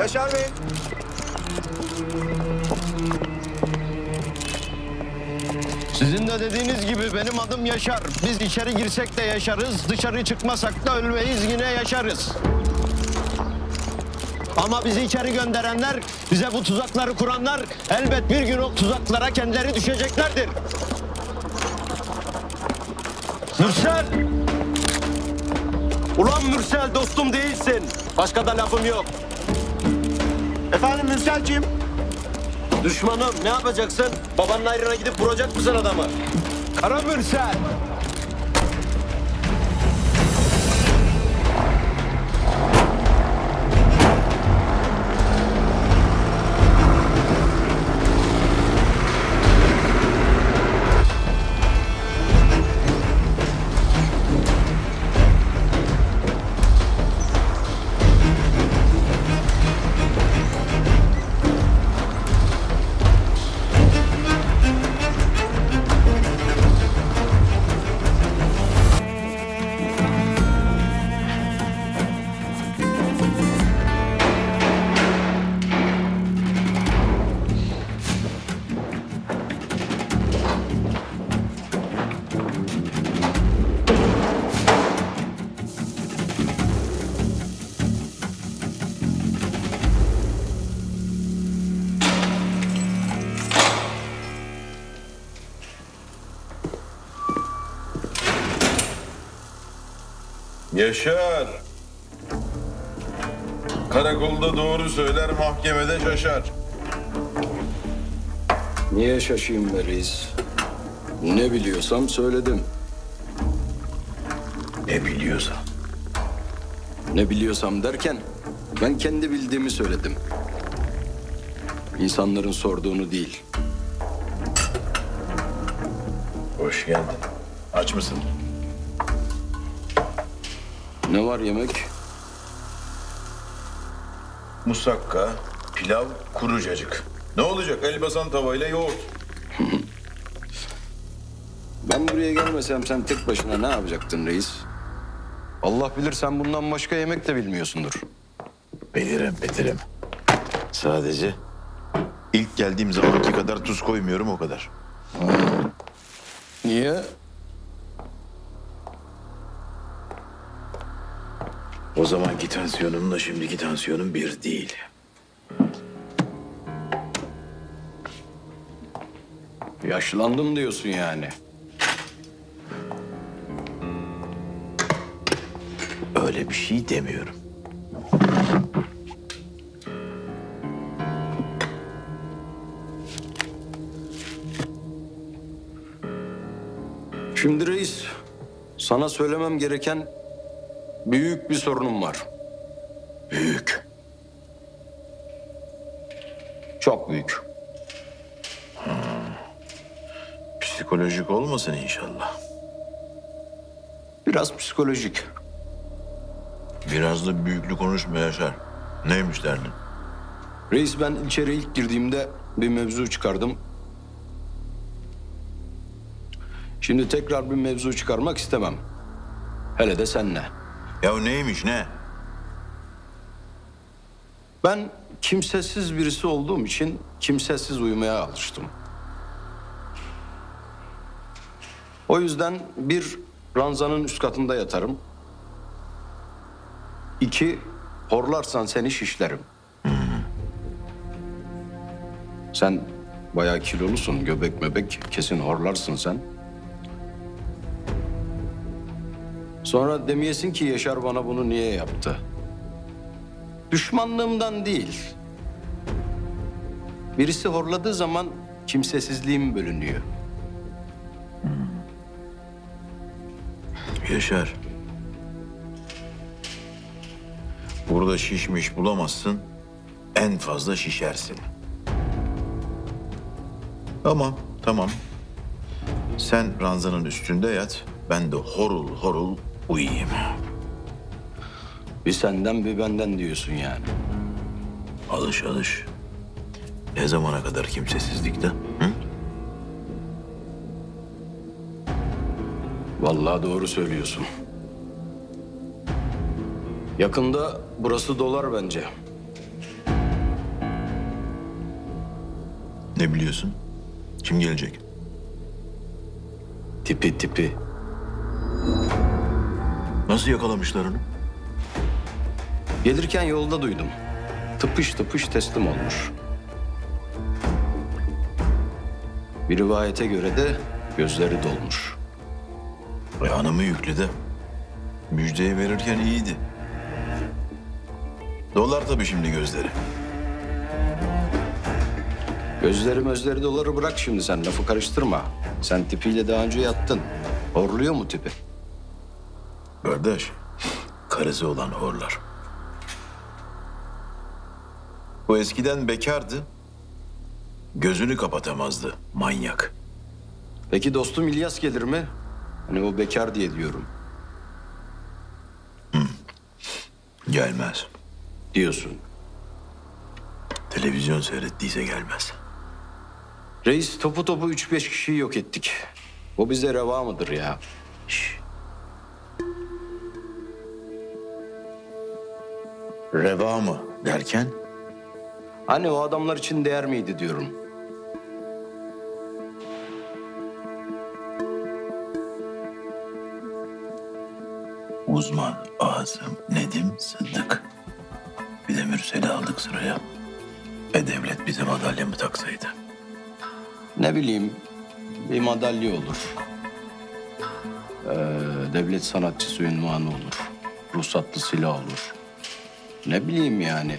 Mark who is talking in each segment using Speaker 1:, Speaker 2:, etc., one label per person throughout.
Speaker 1: Yaşar Bey.
Speaker 2: Sizin de dediğiniz gibi benim adım Yaşar. Biz içeri girsek de yaşarız, dışarı çıkmasak da ölmeyiz yine yaşarız. Ama bizi içeri gönderenler, bize bu tuzakları kuranlar elbet bir gün o tuzaklara kendileri düşeceklerdir. Mürsel! Ulan Mürsel dostum değilsin. Başka da lafım yok.
Speaker 1: Efendim Mürselciğim.
Speaker 2: Düşmanım ne yapacaksın? Babanın ayrına gidip vuracak mısın adamı? Kara Mürsel!
Speaker 3: Yaşar. Karakolda doğru söyler, mahkemede şaşar.
Speaker 4: Niye şaşayım be reis? Ne biliyorsam söyledim.
Speaker 3: Ne biliyorsa.
Speaker 4: Ne biliyorsam derken ben kendi bildiğimi söyledim. İnsanların sorduğunu değil.
Speaker 3: Hoş geldin. Aç mısın?
Speaker 4: Ne var yemek?
Speaker 3: Musakka, pilav, kuru cacık. Ne olacak? Elbasan tavayla yoğurt.
Speaker 4: Ben buraya gelmesem sen tek başına ne yapacaktın reis? Allah bilir sen bundan başka yemek de bilmiyorsundur.
Speaker 3: Bilirim, bilirim. Sadece ilk geldiğim zamanki kadar tuz koymuyorum o kadar.
Speaker 4: Niye?
Speaker 3: O zamanki tansiyonumla şimdiki tansiyonum bir değil.
Speaker 4: Yaşlandım diyorsun yani.
Speaker 3: Öyle bir şey demiyorum.
Speaker 4: Şimdi reis, sana söylemem gereken büyük bir sorunum var.
Speaker 3: Büyük.
Speaker 4: Çok büyük.
Speaker 3: Psikolojik olmasın inşallah.
Speaker 4: Biraz psikolojik.
Speaker 3: Biraz da büyüklü konuşma Yaşar. Neymiş derdin?
Speaker 4: Reis ben içeri ilk girdiğimde bir mevzu çıkardım. Şimdi tekrar bir mevzu çıkarmak istemem. Hele de senle.
Speaker 3: Ya neymiş ne?
Speaker 4: Ben kimsesiz birisi olduğum için kimsesiz uyumaya alıştım. O yüzden bir ranzanın üst katında yatarım. İki, horlarsan seni şişlerim. Sen bayağı kilolusun, göbek mebek kesin horlarsın sen. Sonra demeyesin ki Yaşar bana bunu niye yaptı? Düşmanlığımdan değil. Birisi horladığı zaman kimsesizliğim bölünüyor.
Speaker 3: Yaşar. Burada şişmiş bulamazsın. En fazla şişersin. Tamam, tamam. Sen ranzanın üstünde yat. Ben de horul horul uyuyayım.
Speaker 4: Bir senden bir benden diyorsun yani.
Speaker 3: Alış alış. Ne zamana kadar kimsesizlikte? Hı?
Speaker 4: Vallahi doğru söylüyorsun. Yakında burası dolar bence.
Speaker 3: Ne biliyorsun? Kim gelecek?
Speaker 4: Tipi tipi.
Speaker 3: Nasıl yakalamışlar onu?
Speaker 4: Gelirken yolda duydum. Tıpış tıpış teslim olmuş. Bir rivayete göre de gözleri dolmuş.
Speaker 3: E hanımı yüklü de. Müjdeyi verirken iyiydi. Dolar tabii şimdi gözleri.
Speaker 4: Gözleri mözleri doları bırak şimdi sen lafı karıştırma. Sen tipiyle daha önce yattın. Horluyor mu tipi?
Speaker 3: Kardeş, karısı olan horlar. Bu eskiden bekardı. Gözünü kapatamazdı manyak.
Speaker 4: Peki dostum İlyas gelir mi? Hani o bekar diye diyorum.
Speaker 3: Gelmez.
Speaker 4: Diyorsun.
Speaker 3: Televizyon seyrettiyse gelmez.
Speaker 4: Reis topu topu üç beş kişiyi yok ettik. Bu bize reva mıdır ya?
Speaker 3: Şş. Reva mı derken?
Speaker 4: Hani o adamlar için değer miydi diyorum.
Speaker 3: Uzman, Azım, Nedim, Sıddık. Bir de Mürsel'i aldık sıraya. E devlet bize madalya mı taksaydı?
Speaker 4: Ne bileyim bir madalya olur. Ee, devlet sanatçısı ünvanı olur. Ruhsatlı silah olur. Ne bileyim yani.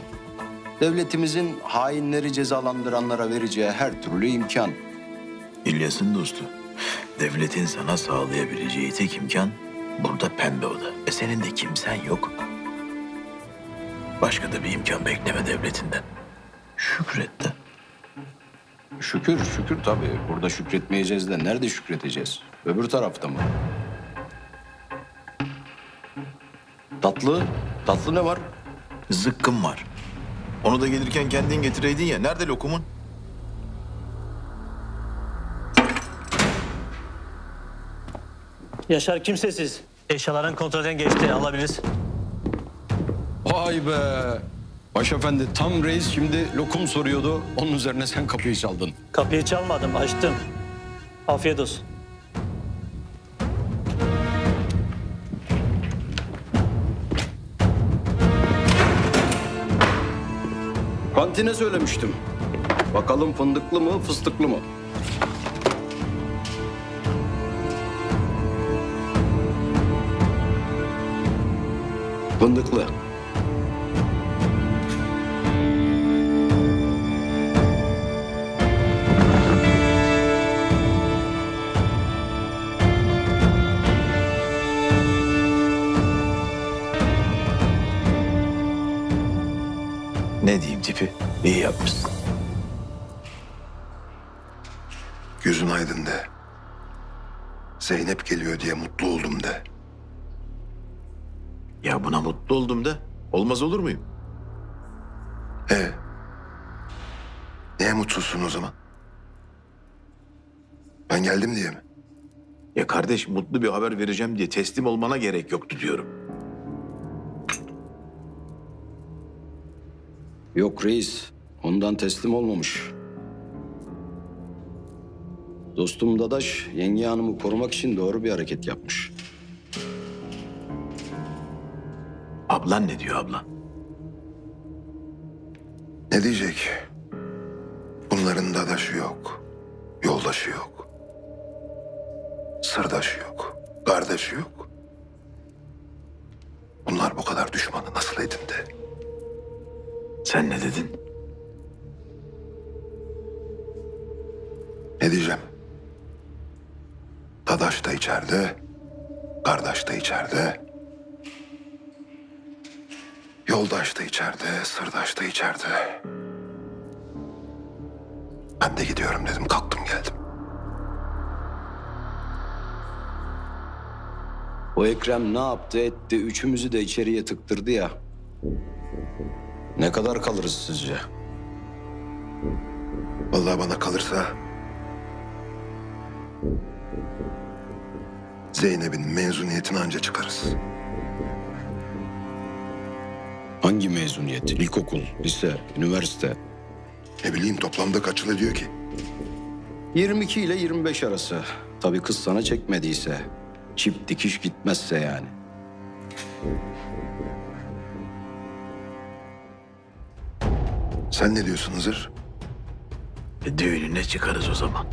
Speaker 4: Devletimizin hainleri cezalandıranlara vereceği her türlü imkan.
Speaker 3: İlyas'ın dostu. Devletin sana sağlayabileceği tek imkan burada pembe oda. E senin de kimsen yok. Başka da bir imkan bekleme devletinden. Şükret de.
Speaker 4: Şükür, şükür tabii. Burada şükretmeyeceğiz de nerede şükredeceğiz? Öbür tarafta mı? Tatlı, tatlı ne var?
Speaker 3: Zıkkım var. Onu da gelirken kendin getireydin ya. Nerede lokumun?
Speaker 5: Yaşar kimsesiz. Eşyaların kontrolden geçti alabiliriz.
Speaker 4: Vay be! Başefendi tam reis şimdi lokum soruyordu. Onun üzerine sen kapıyı çaldın.
Speaker 5: Kapıyı çalmadım açtım. Afiyet olsun.
Speaker 4: Kantine söylemiştim. Bakalım fındıklı mı, fıstıklı mı? Fındıklı.
Speaker 3: Ne diyeyim tipi? İyi yapmışsın.
Speaker 6: Gözün aydın de. Zeynep geliyor diye mutlu oldum de.
Speaker 3: Ya buna mutlu oldum da. Olmaz olur muyum?
Speaker 6: E Neye mutsuzsun o zaman? Ben geldim diye mi?
Speaker 3: Ya kardeş mutlu bir haber vereceğim diye teslim olmana gerek yoktu diyorum.
Speaker 4: Yok reis. Ondan teslim olmamış. Dostum Dadaş yenge hanımı korumak için doğru bir hareket yapmış.
Speaker 3: Ablan ne diyor ablan?
Speaker 6: Ne diyecek? Bunların dadaşı yok. Yoldaşı yok. Sırdaşı yok. Kardeşi yok. Bunlar bu kadar düşmanı nasıl edindi?
Speaker 3: Sen ne dedin?
Speaker 6: Ne diyeceğim? Dadaş da içeride, kardeş de içeride. Yoldaş da içeride, sırdaş da içeride. Ben de gidiyorum dedim, kalktım geldim.
Speaker 4: O Ekrem ne yaptı etti üçümüzü de içeriye tıktırdı ya. Ne kadar kalırız sizce?
Speaker 6: Vallahi bana kalırsa... Zeynep'in mezuniyetini anca çıkarız.
Speaker 4: Hangi mezuniyet? İlkokul, lise, üniversite.
Speaker 6: Ne bileyim toplamda kaç yıl ediyor ki?
Speaker 4: 22 ile 25 arası. Tabii kız sana çekmediyse. Çift dikiş gitmezse yani.
Speaker 6: Sen ne diyorsun Hızır?
Speaker 3: E, düğününe çıkarız o zaman.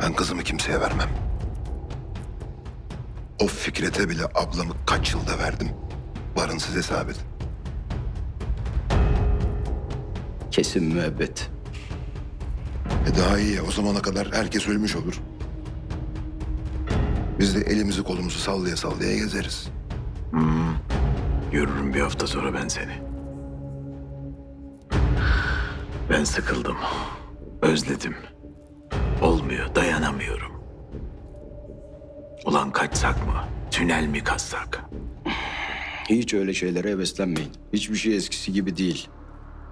Speaker 6: Ben kızımı kimseye vermem. O Fikret'e bile ablamı kaç yılda verdim. Varın siz hesap edin.
Speaker 4: Kesin müebbet.
Speaker 6: E daha iyi ya. O zamana kadar herkes ölmüş olur. Biz de elimizi kolumuzu sallaya sallaya gezeriz.
Speaker 3: Görürüm bir hafta sonra ben seni. Ben sıkıldım. Özledim. Olmuyor, dayanamıyorum. Ulan kaçsak mı? Tünel mi kazsak?
Speaker 4: Hiç öyle şeylere heveslenmeyin. Hiçbir şey eskisi gibi değil.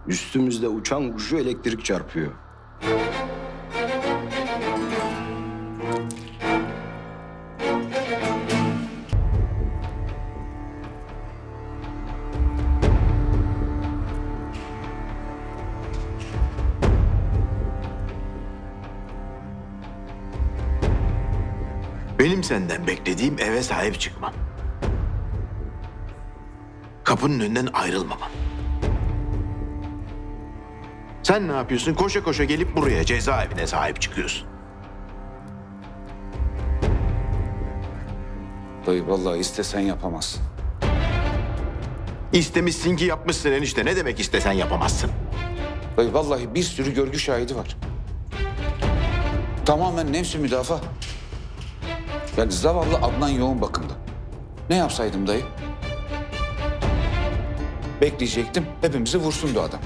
Speaker 4: Üstümüzde uçan kuşu elektrik çarpıyor.
Speaker 3: Benim senden beklediğim eve sahip çıkman. Kapının önünden ayrılmaman. Sen ne yapıyorsun? Koşa koşa gelip buraya cezaevine sahip çıkıyorsun.
Speaker 7: Dayı vallahi istesen yapamazsın.
Speaker 3: İstemişsin ki yapmışsın enişte. Ne demek istesen yapamazsın?
Speaker 7: Dayı vallahi bir sürü görgü şahidi var. Tamamen nefsi müdafaa. Yani zavallı Adnan yoğun bakımda. Ne yapsaydım dayı? Bekleyecektim, hepimizi vursundu adam.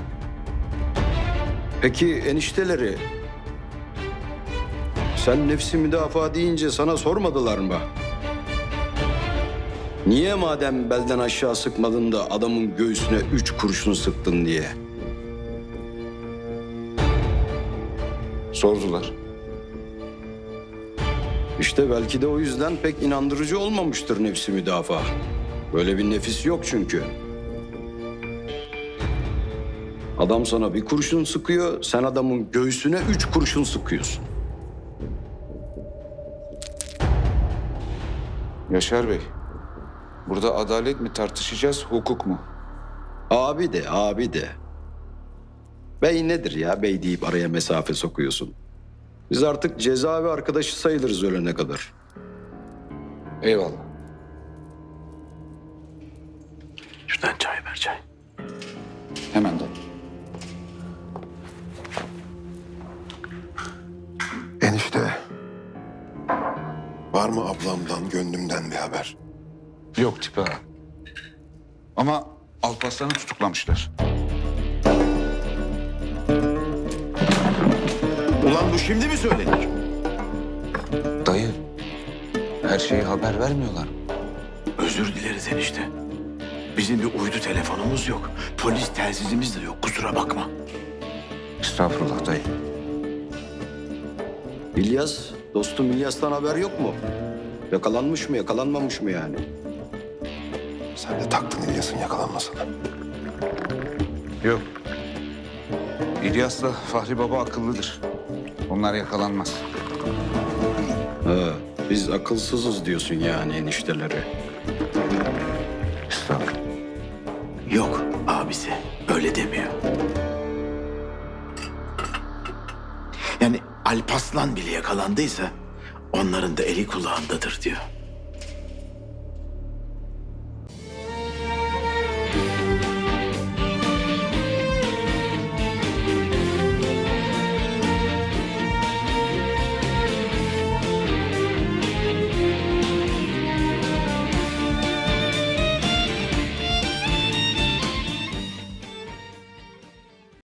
Speaker 4: Peki enişteleri... Sen nefsi müdafaa deyince sana sormadılar mı? Niye madem belden aşağı sıkmadın da adamın göğsüne üç kurşun sıktın diye?
Speaker 7: Sordular.
Speaker 4: İşte belki de o yüzden pek inandırıcı olmamıştır nefsi müdafaa. Böyle bir nefis yok çünkü. Adam sana bir kurşun sıkıyor, sen adamın göğsüne üç kurşun sıkıyorsun.
Speaker 7: Yaşar Bey, burada adalet mi tartışacağız, hukuk mu?
Speaker 4: Abi de, abi de. Bey nedir ya? Bey deyip araya mesafe sokuyorsun. Biz artık cezaevi arkadaşı sayılırız ölene kadar.
Speaker 7: Eyvallah.
Speaker 3: Şuradan çay ver çay.
Speaker 7: Hemen dayı.
Speaker 6: Enişte. Var mı ablamdan, gönlümden bir haber?
Speaker 7: Yok tipi. Ama Alparslan'ı tutuklamışlar.
Speaker 3: Ulan bu şimdi mi söylenir?
Speaker 7: Dayı, her şeyi haber vermiyorlar.
Speaker 3: Özür dileriz enişte. Bizim bir uydu telefonumuz yok. Polis telsizimiz de yok. Kusura bakma.
Speaker 7: Estağfurullah dayı.
Speaker 4: İlyas, dostum İlyas'tan haber yok mu? Yakalanmış mı, yakalanmamış mı yani?
Speaker 6: Sen de taktın İlyas'ın yakalanmasına.
Speaker 7: Yok. İlyas'la Fahri Baba akıllıdır. Onlar yakalanmaz.
Speaker 4: Ha, biz akılsızız diyorsun yani enişteleri.
Speaker 7: Estağfurullah.
Speaker 3: Yok abisi. Öyle demiyor. Yani Alpaslan bile yakalandıysa onların da eli kulağındadır diyor.